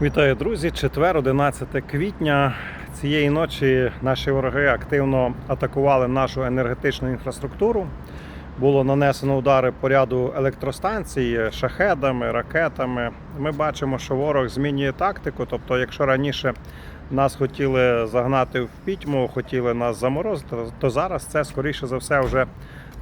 Вітаю, друзі! Четвер, 11 квітня. Цієї ночі наші вороги активно атакували нашу енергетичну інфраструктуру. Було нанесено удари по ряду електростанцій шахедами, ракетами. Ми бачимо, що ворог змінює тактику. Тобто, якщо раніше нас хотіли загнати в пітьму, хотіли нас заморозити, то зараз це скоріше за все вже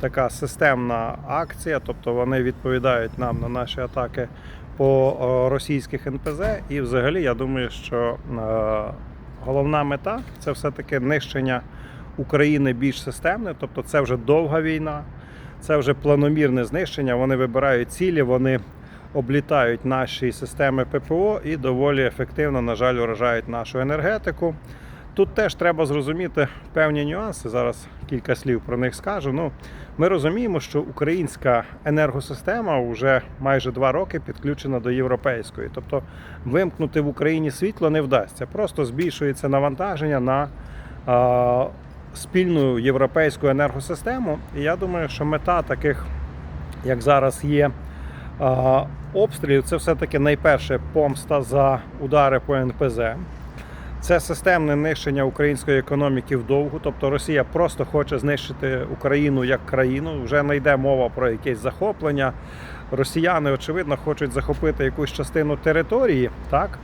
така системна акція. Тобто вони відповідають нам на наші атаки по е, російських НПЗ. І взагалі я думаю, що е, головна мета це все-таки нищення України більш системне, тобто це вже довга війна, це вже планомірне знищення. Вони вибирають цілі, вони облітають наші системи ППО і доволі ефективно, на жаль, вражають нашу енергетику. Тут теж треба зрозуміти певні нюанси. Зараз кілька слів про них скажу. Ну, ми розуміємо, що українська енергосистема вже майже два роки підключена до європейської. Тобто вимкнути в Україні світло не вдасться. Просто збільшується навантаження на а, спільну європейську енергосистему. І я думаю, що мета таких, як зараз є, обстрілів, це все-таки найперше помста за удари по НПЗ. Це системне нищення української економіки вдовгу. Тобто Росія просто хоче знищити Україну як країну. Вже не йде мова про якесь захоплення. Росіяни, очевидно, хочуть захопити якусь частину території, так?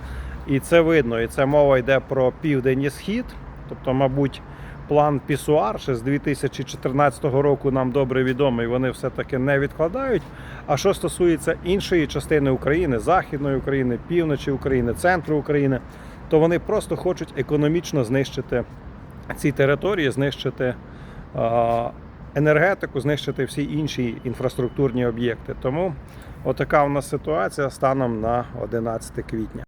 І це видно. І це мова йде про південь і схід. Тобто, мабуть, план Пісуар ще з 2014 року нам добре відомий. Вони все-таки не відкладають. А що стосується іншої частини України, Західної України, півночі України, центру України, то вони просто хочуть економічно знищити ці території, знищити енергетику, знищити всі інші інфраструктурні об'єкти. Тому отака у нас ситуація станом на 11 квітня.